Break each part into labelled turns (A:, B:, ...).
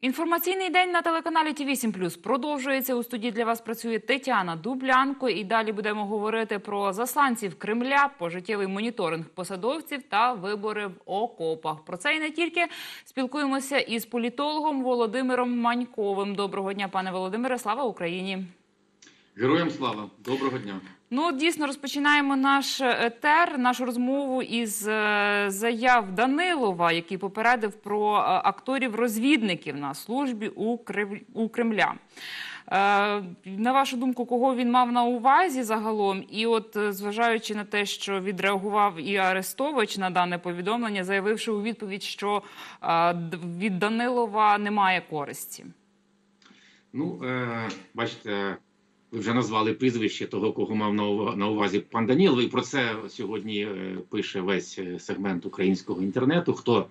A: Інформаційний день на телеканалі Ті 8 продовжується. У студії для вас працює Тетяна Дублянко. І далі будемо говорити про засланців Кремля, пожиттєвий моніторинг посадовців та вибори в окопах. Про це і не тільки спілкуємося із політологом Володимиром Маньковим. Доброго дня, пане Володимире. Слава Україні!
B: Героям слава, доброго дня.
A: Ну, дійсно, розпочинаємо наш етер, нашу розмову із е, заяв Данилова, який попередив про е, акторів-розвідників на службі у. Кремля. Е, на вашу думку, кого він мав на увазі загалом? І от, е, зважаючи на те, що відреагував і Арестович на дане повідомлення, заявивши у відповідь, що е, від Данилова немає користі.
B: Ну, е, бачите, ви вже назвали прізвище того, кого мав на ува- на увазі пан Данілов, і про це сьогодні е, пише весь е, сегмент українського інтернету. Хто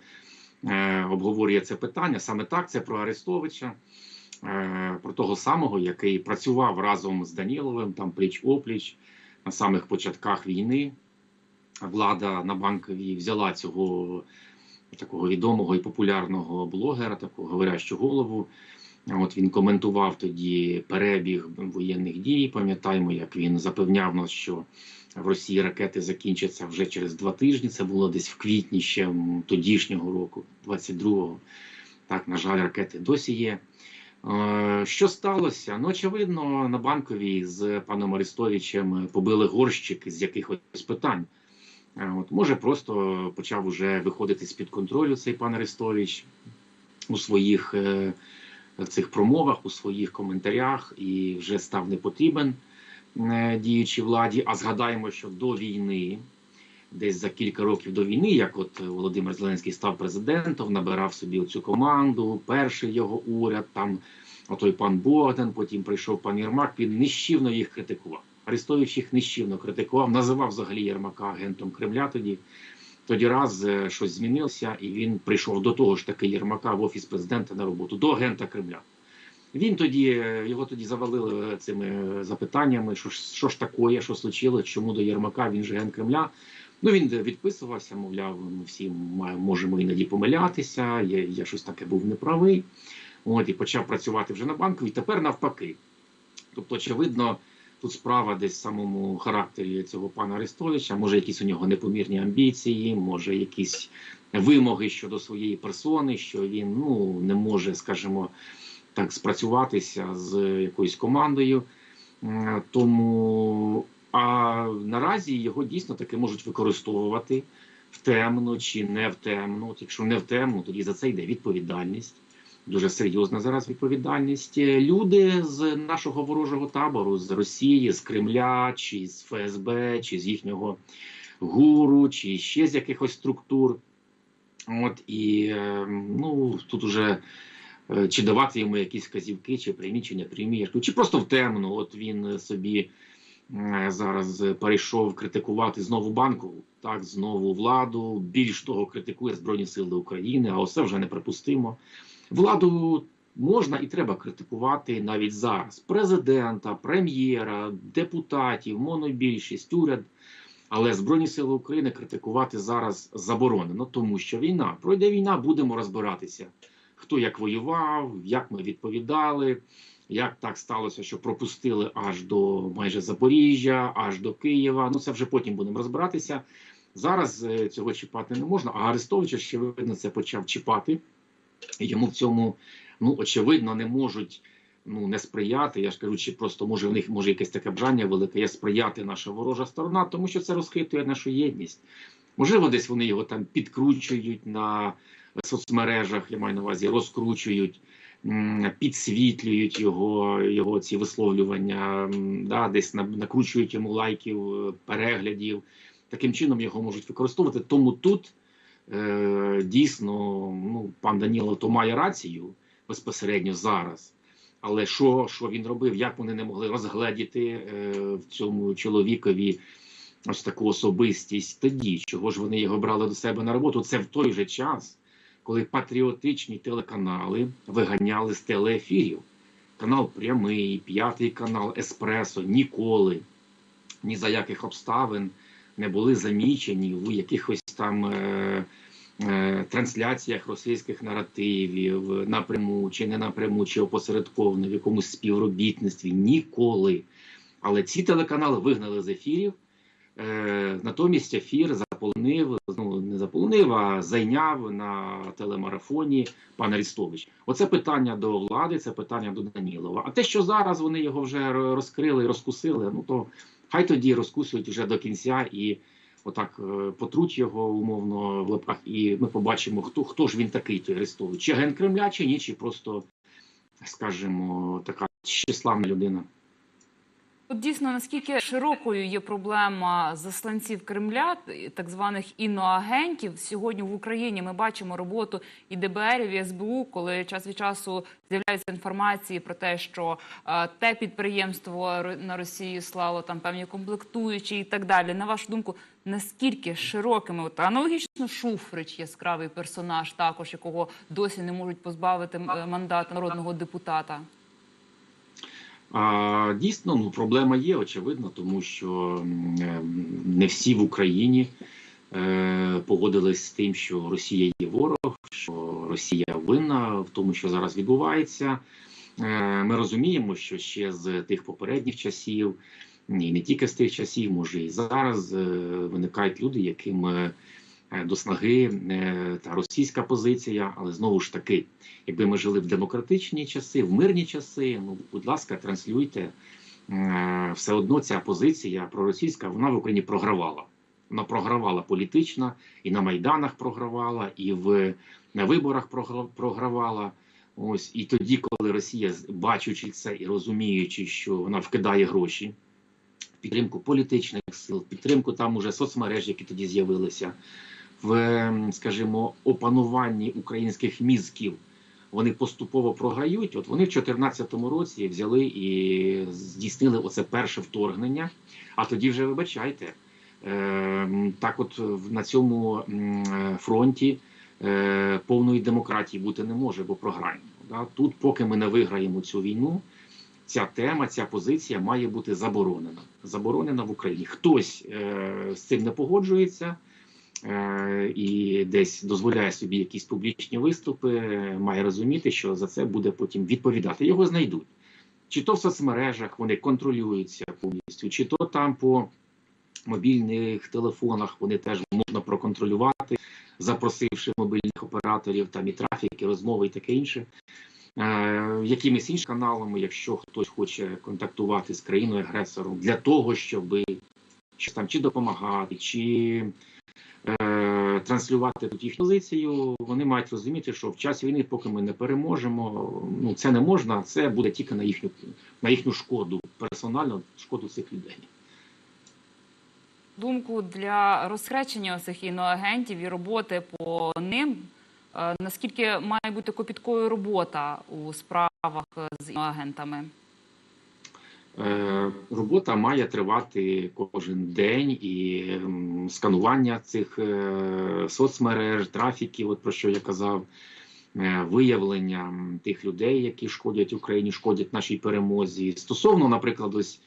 B: е, обговорює це питання? Саме так, це про Арестовича, про того самого, який працював разом з Даніловим, там пліч опліч на самих початках війни. Влада на банковій взяла цього такого відомого і популярного блогера, такого говорящу голову. От він коментував тоді перебіг воєнних дій. Пам'ятаємо, як він запевняв нас, що в Росії ракети закінчаться вже через два тижні. Це було десь в квітні ще тодішнього року, 22-го. Так, на жаль, ракети досі є. Е, Що сталося? Ну, очевидно, на банковій з паном Арестовичем побили горщик з якихось питань. Е, От, може, просто почав уже виходити з-під контролю цей пан Арестович у своїх е, цих промовах, у своїх коментарях і вже став не потрібен е, діючій владі. А згадаємо, що до війни, десь за кілька років до війни, як от Володимир Зеленський став президентом, набирав собі цю команду, перший його уряд, там отой пан Богдан, потім прийшов пан Єрмак, він нищівно їх критикував. Арестович їх нищівно критикував, називав взагалі Єрмака агентом Кремля тоді. Тоді раз е, щось змінилося, і він прийшов до того ж таки Єрмака в офіс президента на роботу, до агента Кремля. Він тоді е, його тоді завалили цими е, запитаннями, що ж, що ж таке, що случилось, чому до Єрмака він же агент Кремля. Ну він відписувався, мовляв, ми всі можемо іноді помилятися. Я, я щось таке був неправий. От і почав працювати вже на банку. І тепер навпаки. Тобто, очевидно, тут справа десь в самому характері цього пана Арестовича. Може, якісь у нього непомірні амбіції, може, якісь вимоги щодо своєї персони, що він ну не може, скажімо, так спрацюватися з якоюсь командою. Тому а наразі його дійсно таки можуть використовувати в темну чи не в темну. От якщо не в темну, тоді за це йде відповідальність. Дуже серйозна зараз відповідальність. Е, Люди з нашого ворожого табору, з Росії, з Кремля, чи з ФСБ, чи з їхнього гуру, чи ще з якихось структур. От і е, ну тут уже е, чи давати йому якісь вказівки, чи прямі, чи не кажу, чи просто в темну. От він собі е, зараз перейшов критикувати знову банку, так знову владу. Більш того, критикує Збройні Сили України, а оце вже неприпустимо. Владу можна і треба критикувати навіть зараз: президента, прем'єра, депутатів, монобільшість, уряд. Але Збройні Сили України критикувати зараз заборонено, тому що війна пройде війна, будемо розбиратися, хто як воював, як ми відповідали, як так сталося, що пропустили аж до майже Запоріжжя, аж до Києва. Ну це вже потім будемо розбиратися. Зараз е, цього чіпати не можна. А Арестовича ще видно це почав чіпати. Йому в цьому ну очевидно не можуть ну не сприяти. Я ж кажу, чи просто може в них може якесь таке бажання велике є сприяти наша ворожа сторона, тому що це розхитує нашу єдність. Можливо, десь вони його там підкручують на соцмережах, я маю на увазі, розкручують, підсвітлюють його, його ці висловлювання, да, десь на- накручують йому лайків, е, переглядів. Таким чином його можуть використовувати. Тому тут е, дійсно ну, пан Данілов то має рацію безпосередньо зараз. Але що, що він робив, як вони не могли розгледіти е, в цьому чоловікові ось таку особистість тоді, чого ж вони його брали до себе на роботу? Це в той же час, коли патріотичні телеканали виганяли з телеефірів. Канал Прямий, П'ятий канал, Еспресо ніколи ні за яких обставин не були замічені у якихось там е, е, трансляціях російських наративів напряму чи не напряму, чи опосередковано в якомусь співробітництві ніколи. Але ці телеканали вигнали з ефірів. Е, натомість ефір заполонив, ну не заполонив, а зайняв на телемарафоні пан Арістович. Оце питання до влади, це питання до Данілова. А те, що зараз вони його вже розкрили і розкусили, ну то хай тоді розкусують вже до кінця і отак е, потруть його умовно в лапках, і ми побачимо, хто хто ж він такий, той Арестович. Чи ген Кремля, чи ні, чи просто, скажімо, така щаславна людина.
A: От дійсно наскільки широкою є проблема засланців Кремля, так званих іноагентів. Сьогодні в Україні ми бачимо роботу і ДБР, і СБУ, коли час від часу з'являються інформації про те, що е, те підприємство на Росію слало там певні комплектуючі і так далі. На вашу думку, наскільки широкими от аналогічно Шуфрич, яскравий персонаж, також якого досі не можуть позбавити е, мандата народного депутата.
B: А, дійсно, ну проблема є, очевидно, тому що е, не всі в Україні е, погодились з тим, що Росія є ворог, що Росія винна в тому, що зараз відбувається. Е, ми розуміємо, що ще з тих попередніх часів, і не тільки з тих часів, може і зараз е, виникають люди, яким е, до снаги е, та російська позиція, але знову ж таки якби ми жили в демократичні часи, в мирні часи, ну будь ласка, транслюйте. Е, Все одно ця позиція проросійська, вона в Україні програвала. Вона програвала політично, і на майданах програвала, і в на виборах програвала. Ось і тоді, коли Росія, бачучи це і розуміючи, що вона вкидає гроші в підтримку політичних сил, підтримку там уже соцмереж, які тоді з'явилися, в, ем, скажімо, опануванні українських мізків вони поступово програють. От вони в 2014 році взяли і здійснили оце перше вторгнення. А тоді вже вибачайте. Е, так, от на цьому фронті е, повної демократії бути не може, бо програємо. Тут, поки ми не виграємо цю війну, ця тема, ця позиція має бути заборонена. Заборонена в Україні. Хтось е, з цим не погоджується і десь дозволяє собі якісь публічні виступи, е, має розуміти, що за це буде потім відповідати. Його знайдуть. Чи то в соцмережах вони контролюються повністю, чи то там по мобільних телефонах вони теж можна проконтролювати, запросивши мобільних операторів, там і трафік, і розмови, і таке інше. Е, якимись іншими каналами, якщо хтось хоче контактувати з країною агресором для того, щоб щось там чи допомагати, чи е, транслювати тут їхню позицію, вони мають розуміти, що в час війни, поки ми не переможемо, ну це не можна, це буде тільки на їхню на їхню шкоду, персонально шкоду цих людей.
A: думку для розхрещення цих іноагентів і роботи по ним. е, Наскільки має бути копіткою робота у справах е, з іноагентами?
B: Е, Робота має тривати кожен день і ем, сканування цих е, соцмереж, трафіків, от про що я казав, е, виявлення тих людей, які шкодять Україні, шкодять нашій перемозі. Стосовно, наприклад, ось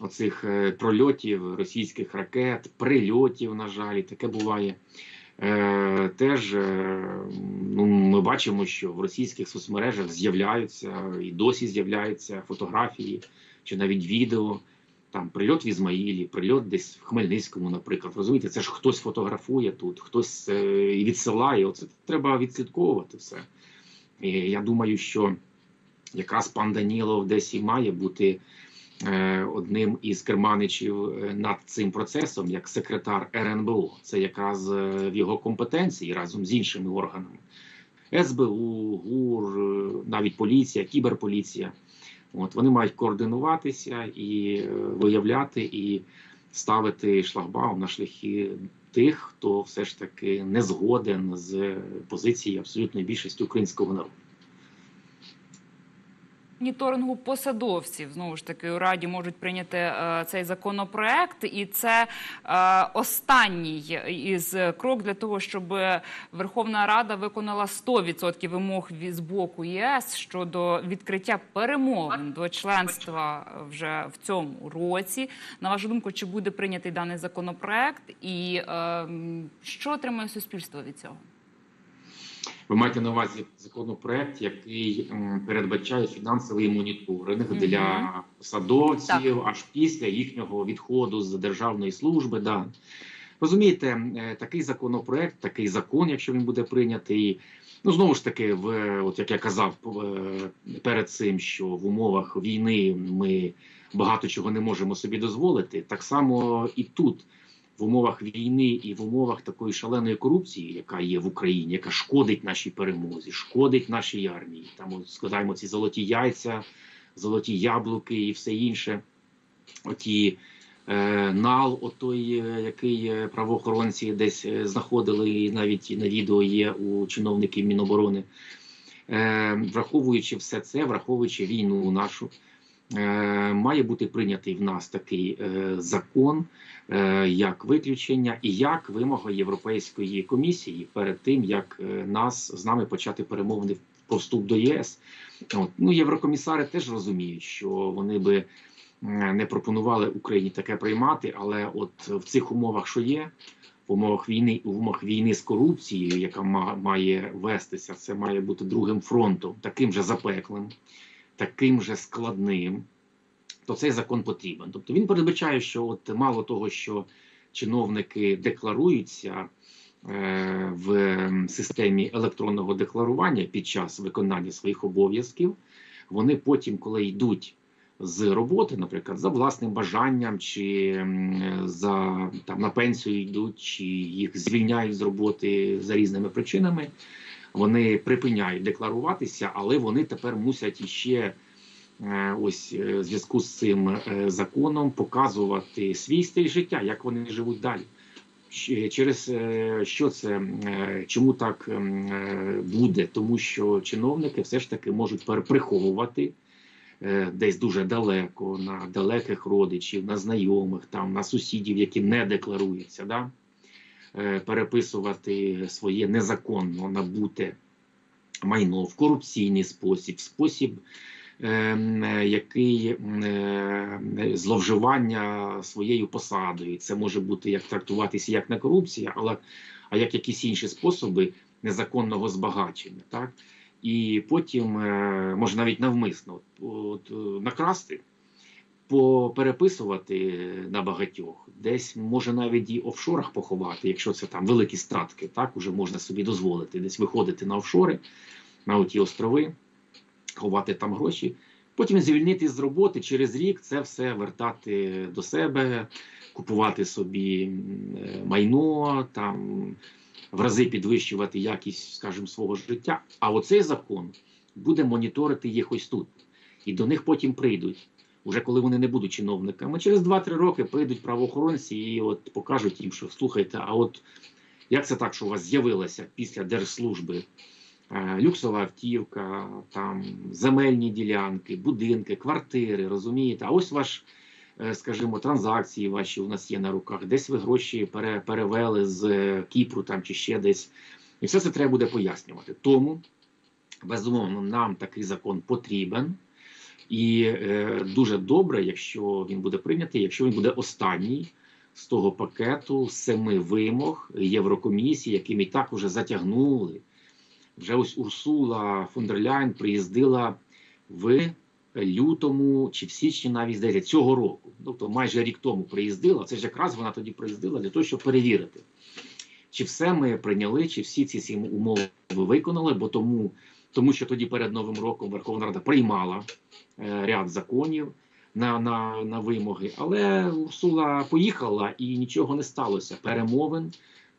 B: оцих прольотів російських ракет, прильотів, на жаль, і таке буває. Теж ну, ми бачимо, що в російських соцмережах з'являються і досі з'являються фотографії чи навіть відео. Там прильот в Ізмаїлі, прильот десь в Хмельницькому, наприклад. Розумієте, це ж хтось фотографує тут, хтось е, відсилає. Оце треба відслідковувати все. І я думаю, що якраз пан Данілов десь і має бути е, одним із керманичів е, над цим процесом, як секретар РНБО. Це якраз в його компетенції разом з іншими органами. СБУ, ГУР, навіть поліція, кіберполіція. От вони мають координуватися і е, виявляти і ставити шлагбаум на шляхи тих, хто все ж таки не згоден з позиції абсолютної більшості українського народу.
A: Моніторингу посадовців знову ж таки у раді можуть прийняти е, цей законопроект, і це е, останній із крок для того, щоб Верховна Рада виконала 100% вимог з боку ЄС щодо відкриття перемовин до членства вже в цьому році. На вашу думку, чи буде прийнятий даний законопроект, і е, що отримає суспільство від цього?
B: Ви маєте на увазі законопроект, який передбачає фінансовий моніторинг для посадовців аж після їхнього відходу з державної служби. Да. Розумієте, е, такий законопроект, такий закон, якщо він буде прийнятий, ну знову ж таки, в от як я казав е, перед цим, що в умовах війни ми багато чого не можемо собі дозволити, так само і тут. В умовах війни і в умовах такої шаленої корупції, яка є в Україні, яка шкодить нашій перемозі, шкодить нашій армії. Там от, ці золоті яйця, золоті яблуки і все інше. Оті е, нал, отой, е, який е, правоохоронці десь е, знаходили, і навіть на відео є у чиновників Міноборони. Е, враховуючи все це, враховуючи війну нашу, має бути прийнятий в нас такий е, закон, е, як виключення і як вимога Європейської комісії перед тим, як е, нас з нами почати перемовини про вступ до ЄС. От. Ну, єврокомісари теж розуміють, що вони би е, не пропонували Україні таке приймати, але от в цих умовах, що є, в умовах війни, в умовах війни з корупцією, яка має вестися, це має бути другим фронтом, таким же запеклим, таким же складним, то цей закон потрібен. Тобто він передбачає, що от мало того, що чиновники декларуються е, в системі електронного декларування під час виконання своїх обов'язків, вони потім, коли йдуть з роботи, наприклад, за власним бажанням, чи за там на пенсію йдуть, чи їх звільняють з роботи за різними причинами. Вони припиняють декларуватися, але вони тепер мусять іще е, ось е, зв'язку з цим е, законом показувати свій стиль життя, як вони живуть далі. Через що це чому так буде? Тому що чиновники все ж таки можуть приховувати десь дуже далеко на далеких родичів, на знайомих, там на сусідів, які не декларуються, да? Е, переписувати своє незаконно набуте майно в корупційний спосіб, спосіб, е, який е, зловживання своєю посадою. Це може бути як трактуватися як не корупція, але а як якісь інші способи незаконного збагачення. Так? І потім може навіть навмисно от, накрасти, попереписувати на багатьох, десь може навіть і офшорах поховати, якщо це там великі стратки, так уже можна собі дозволити десь виходити на офшори, на оті острови, ховати там гроші. Потім звільнити з роботи через рік це все вертати до себе, купувати собі е, майно, там в рази підвищувати якість, скажімо, свого життя. А оцей закон буде моніторити їх ось тут. І до них потім прийдуть, уже коли вони не будуть чиновниками. Через 2-3 роки прийдуть правоохоронці і от покажуть їм, що слухайте, а от як це так, що у вас з'явилася після держслужби е, люксова автівка, там земельні ділянки, будинки, квартири, розумієте? А ось ваш, е, скажімо, транзакції ваші у нас є на руках. Десь ви гроші пере, перевели з е, Кіпру там чи ще десь. І все це треба буде пояснювати. Тому, безумовно, нам такий закон потрібен. І е, дуже добре, якщо він буде прийнятий, якщо він буде останній з того пакету семи вимог Єврокомісії, якими і так уже затягнули. Вже ось Урсула фон дер Ляйн приїздила в лютому чи в січні навіть здається цього року. Тобто майже рік тому приїздила. Це ж якраз вона тоді приїздила для того, щоб перевірити, чи все ми прийняли, чи всі ці сім умови виконали, бо тому, тому що тоді перед Новим роком Верховна Рада приймала ряд законів на, на, на вимоги. Але Урсула поїхала і нічого не сталося. Перемовин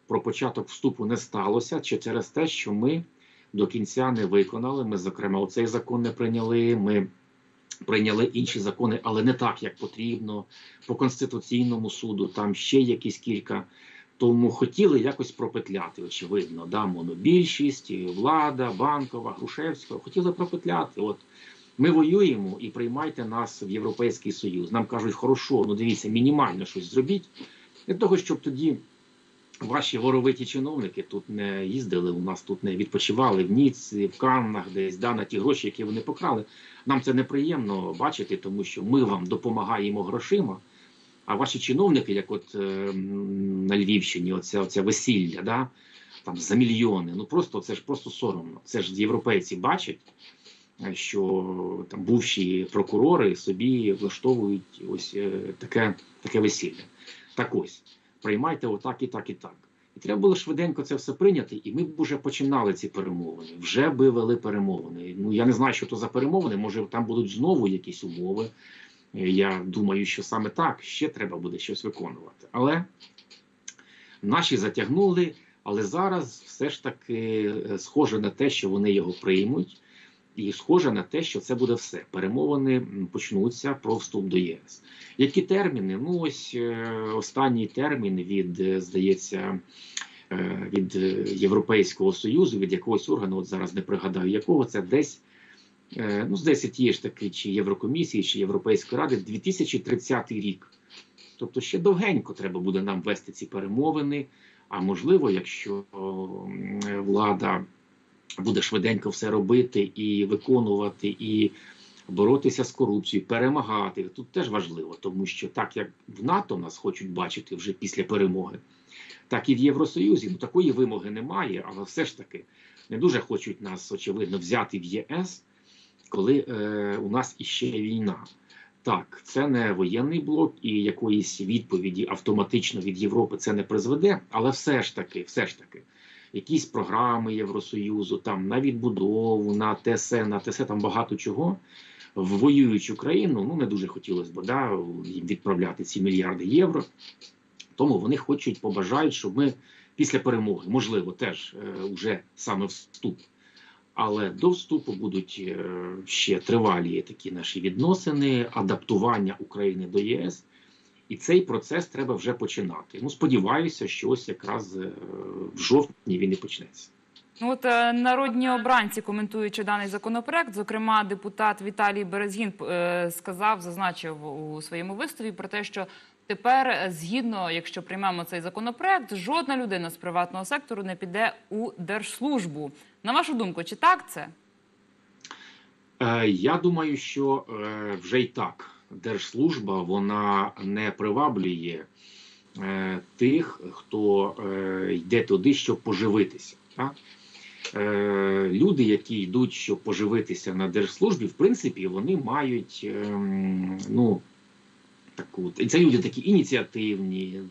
B: про початок вступу не сталося чи через те, що ми до кінця не виконали. Ми, зокрема, оцей закон не прийняли. Ми прийняли інші закони, але не так, як потрібно. По конституційному суду там ще якісь кілька. Тому хотіли якось пропетляти, очевидно, да, монобільшість, влада, банкова, Грушевська, хотіли пропетляти. От ми воюємо і приймайте нас в Європейський Союз. Нам кажуть, хорошо, ну дивіться, мінімально щось зробіть для того, щоб тоді ваші воровиті чиновники тут не їздили, у нас тут не відпочивали в Ніці, в Каннах, десь да, на ті гроші, які вони покрали. Нам це неприємно бачити, тому що ми вам допомагаємо грошима. А ваші чиновники, як от е, на Львівщині, оця, оця весілля, да, там за мільйони. Ну просто це ж просто соромно. Це ж європейці бачать, що там бувші прокурори собі влаштовують ось е, таке, таке весілля. Так ось приймайте отак і так і так. І треба було швиденько це все прийняти, і ми б вже починали ці перемовини. Вже би вели перемовини. Ну я не знаю, що то за перемовини. Може, там будуть знову якісь умови. Е, Я думаю, що саме так ще треба буде щось виконувати. Але наші затягнули, але зараз все ж таки е, схоже на те, що вони його приймуть, і схоже на те, що це буде все. Перемовини почнуться про вступ до ЄС. Які терміни? Ну ось е, останній термін від, е, здається, е, від Європейського Союзу, від якогось органу, от зараз не пригадаю, якого це десь. Ну, здається, тієї ж таки, чи Єврокомісії, чи Європейської ради, 2030 рік. Тобто ще довгенько треба буде нам вести ці перемовини. А можливо, якщо влада буде швиденько все робити і виконувати, і боротися з корупцією, перемагати. Тут теж важливо, тому що так як в НАТО нас хочуть бачити вже після перемоги, так і в Євросоюзі. Ну такої вимоги немає, але все ж таки не дуже хочуть нас, очевидно, взяти в ЄС, коли е, у нас іще війна. Так, це не воєнний блок, і якоїсь відповіді автоматично від Європи це не призведе, але все ж таки, все ж таки, якісь програми Євросоюзу, там на відбудову, на ТСЕ, на ТСЕ, там багато чого. В воюючу країну ну не дуже хотілося б да, їм відправляти ці мільярди євро. Тому вони хочуть, побажають, щоб ми після перемоги, можливо, теж е, вже саме вступ. Але до вступу будуть е, ще тривалі такі наші відносини, адаптування України до ЄС. І цей процес треба вже починати. Ну, сподіваюся, що ось якраз е, в жовтні він і почнеться.
A: Ну, От е, народні обранці, коментуючи даний законопроект, зокрема, депутат Віталій Березгін е, сказав, зазначив у своєму виступі про те, що тепер, згідно, якщо приймемо цей законопроект, жодна людина з приватного сектору не піде у держслужбу. На вашу думку, чи так це?
B: Я думаю, що вже й так держслужба вона не приваблює е, тих, хто е, йде туди, щоб поживитися. Так? Е, Люди, які йдуть, щоб поживитися на держслужбі, в принципі, вони мають ем, ну, таку це люди такі ініціативні,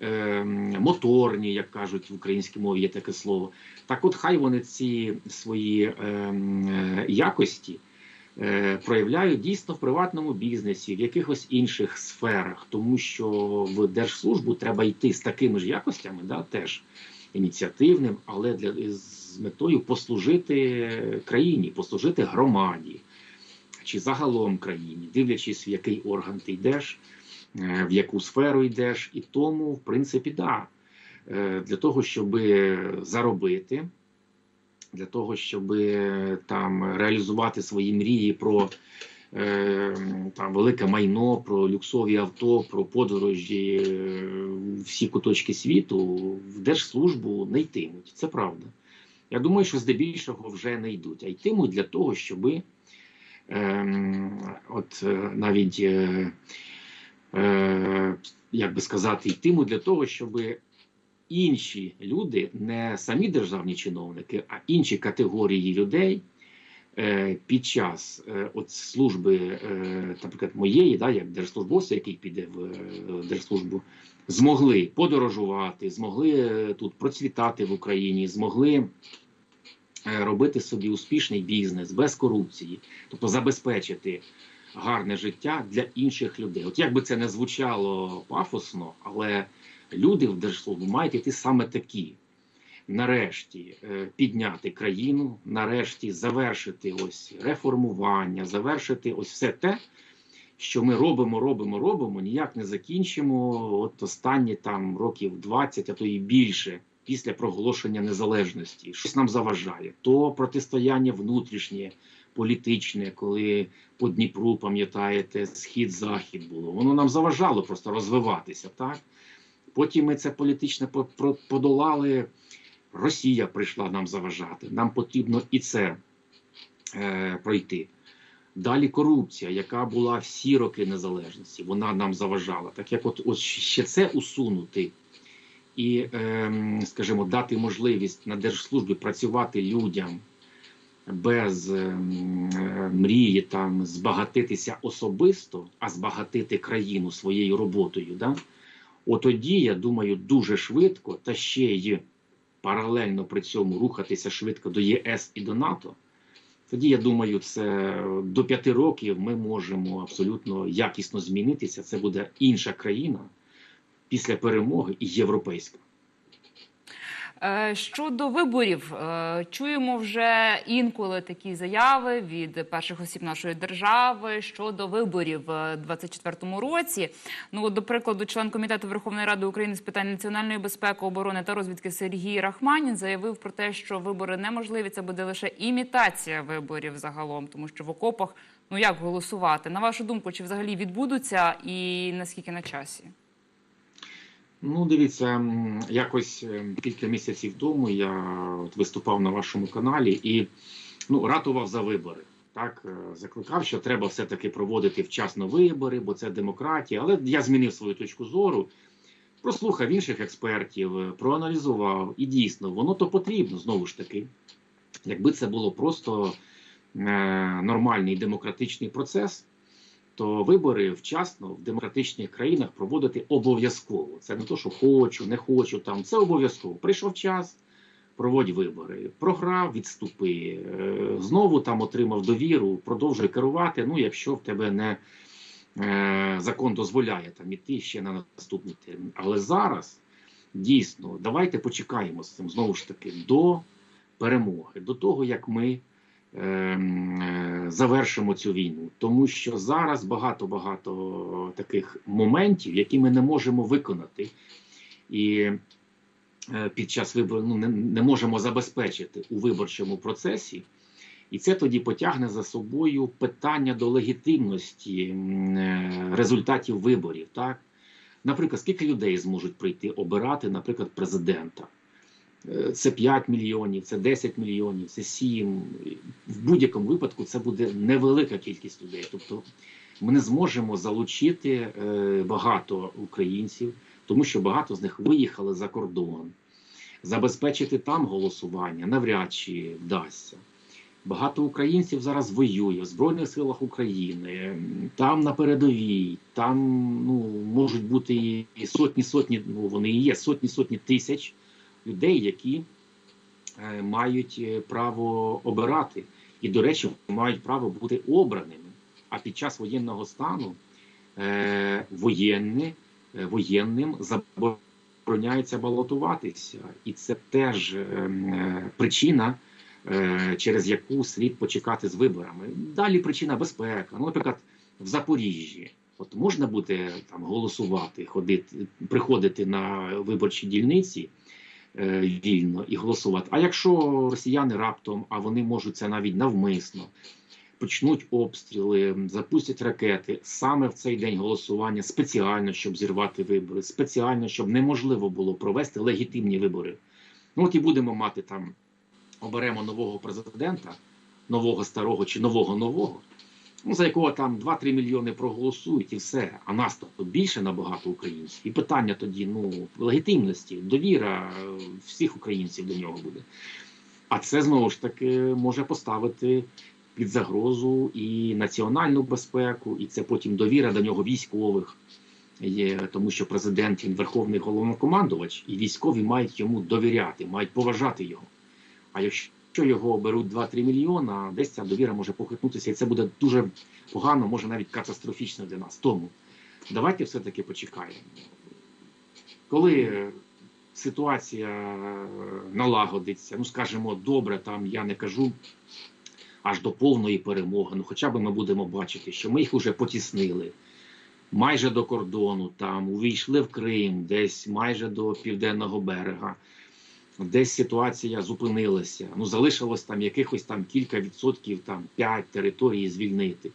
B: ем, моторні, як кажуть в українській мові, є таке слово. Так, от хай вони ці свої ем, е, якості е, проявляють дійсно в приватному бізнесі, в якихось інших сферах, тому що в держслужбу треба йти з такими ж якостями, да, теж ініціативним, але для з метою послужити країні, послужити громаді чи загалом країні, дивлячись, в який орган ти йдеш, е, в яку сферу йдеш, і тому, в принципі, да. Е, Для того, щоб заробити, для того, щоб там реалізувати свої мрії про е, там велике майно, про люксові авто, про подорожі е, всі куточки світу, в держслужбу не йтимуть. Це правда. Я думаю, що здебільшого вже не йдуть, а йтимуть для того, щоби Ем, от е, навіть, е, е, як би сказати, йтимуть для того, щоб інші люди, не самі державні чиновники, а інші категорії людей е, під час е, от служби, е, наприклад, моєї, да, як держслужбовця, який піде в держслужбу, змогли подорожувати, змогли тут процвітати в Україні, змогли робити собі успішний бізнес без корупції, тобто забезпечити гарне життя для інших людей. От як би це не звучало пафосно, але люди в держслужбу мають йти саме такі. Нарешті е, підняти країну, нарешті завершити ось реформування, завершити ось все те, що ми робимо, робимо, робимо, ніяк не закінчимо. От останні там років 20, а то і більше після проголошення незалежності. Щось нам заважає. То протистояння внутрішнє, політичне, коли по Дніпру, пам'ятаєте, схід-захід було. Воно нам заважало просто розвиватися. так? Потім ми це політичне по- подолали. Росія прийшла нам заважати. Нам потрібно і це е, пройти. Далі корупція, яка була всі роки незалежності, вона нам заважала. Так як от, от ще це усунути і, ем, скажімо, дати можливість на держслужбі працювати людям без ем, е, мрії там збагатитися особисто, а збагатити країну своєю роботою. Да? От тоді, я думаю, дуже швидко та ще й паралельно при цьому рухатися швидко до ЄС і до НАТО. Тоді я думаю, це до п'яти років ми можемо абсолютно якісно змінитися. Це буде інша країна після перемоги і європейська.
A: Е, Щодо виборів, е, чуємо вже інколи такі заяви від перших осіб нашої держави щодо виборів в 2024 році. Ну, до прикладу, член комітету Верховної Ради України з питань національної безпеки, оборони та розвідки Сергій Рахманін заявив про те, що вибори неможливі. Це буде лише імітація виборів загалом, тому що в окопах ну як голосувати. На вашу думку, чи взагалі відбудуться і наскільки на часі?
B: Ну, дивіться, якось е, кілька місяців тому я от виступав на вашому каналі і ну, ратував за вибори. Так, е, закликав, що треба все-таки проводити вчасно вибори, бо це демократія. Але я змінив свою точку зору, прослухав інших експертів, е, проаналізував, і дійсно, воно то потрібно знову ж таки. Якби це було просто е, нормальний демократичний процес, то вибори вчасно в демократичних країнах проводити обов'язково. Це не то, що хочу, не хочу. Там це обов'язково. Прийшов час, проводь вибори. Програв, відступи. Е, Знову там отримав довіру, продовжуй керувати. Ну, якщо в тебе не е, закон дозволяє там іти ще на наступний термін. Але зараз дійсно давайте почекаємо з цим знову ж таки до перемоги, до того як ми завершимо цю війну, тому що зараз багато багато таких моментів, які ми не можемо виконати, і е, під час вибору ну, не, не можемо забезпечити у виборчому процесі. І це тоді потягне за собою питання до легітимності е, результатів виборів. Так? Наприклад, скільки людей зможуть прийти обирати, наприклад, президента? Це 5 мільйонів, це 10 мільйонів, це 7. В будь-якому випадку це буде невелика кількість людей. Тобто ми не зможемо залучити е, багато українців, тому що багато з них виїхали за кордон. Забезпечити там голосування навряд чи вдасться. Багато українців зараз воює в Збройних силах України, там на передовій, там ну, можуть бути і сотні, сотні, ну вони і є сотні, сотні тисяч людей, які е, мають е, право обирати, і, до речі, мають право бути обраними. А під час воєнного стану е, воєнне, е, воєнним забороняється балотуватися, і це теж причина, через яку слід почекати з виборами. Далі причина безпека. Ну, наприклад, в Запоріжжі. От можна буде там голосувати, ходити, приходити на виборчі дільниці вільно і голосувати. А якщо росіяни раптом, а вони можуть це навіть навмисно, почнуть обстріли, запустять ракети саме в цей день голосування, спеціально, щоб зірвати вибори, спеціально, щоб неможливо було провести легітимні вибори. Ну от і будемо мати там, оберемо нового президента, нового старого чи нового нового. Ну, за якого там 2-3 мільйони проголосують і все. А нас то більше набагато українців. І питання тоді ну легітимності, довіра е, всіх українців до нього буде. А це знову ж таки може поставити під загрозу і національну безпеку, і це потім довіра до нього військових. Є, тому що президент він верховний головнокомандувач, і військові мають йому довіряти, мають поважати його. А якщо його оберуть 2-3 мільйона, десь ця довіра може похитнутися, і це буде дуже погано, може навіть катастрофічно для нас. Тому давайте все-таки почекаємо. Коли ситуація налагодиться, ну скажімо, добре, там я не кажу аж до повної перемоги. Ну, хоча б ми будемо бачити, що ми їх вже потіснили майже до кордону, там увійшли в Крим, десь майже до південного берега. Десь ситуація зупинилася. Ну залишилось там якихось там кілька відсотків, там 5 територій звільнити.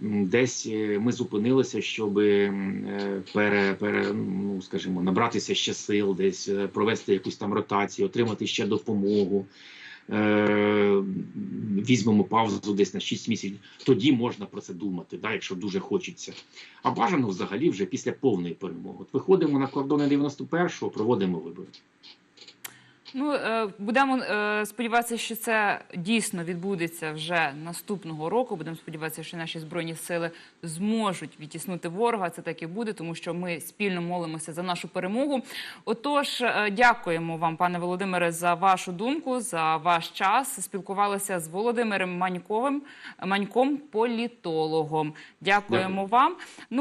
B: Десь е, ми зупинилися, щоб е, пере, пере, ну, скажімо, набратися ще сил, десь е, провести якусь там ротацію, отримати ще допомогу. е, візьмемо паузу десь на 6 місяців, тоді можна про це думати, да, якщо дуже хочеться. А бажано взагалі вже після повної перемоги. От виходимо на кордони 91-го, проводимо вибори.
A: Ну, е, будемо е, сподіватися, що це дійсно відбудеться вже наступного року. Будемо сподіватися, що наші збройні сили зможуть відтіснути ворога. Це так і буде, тому що ми спільно молимося за нашу перемогу. Отож, е, дякуємо вам, пане Володимире, за вашу думку, за ваш час. Спілкувалися з Володимиром Маньковим, Маньком, політологом. Дякуємо
B: Дякую.
A: вам. Ну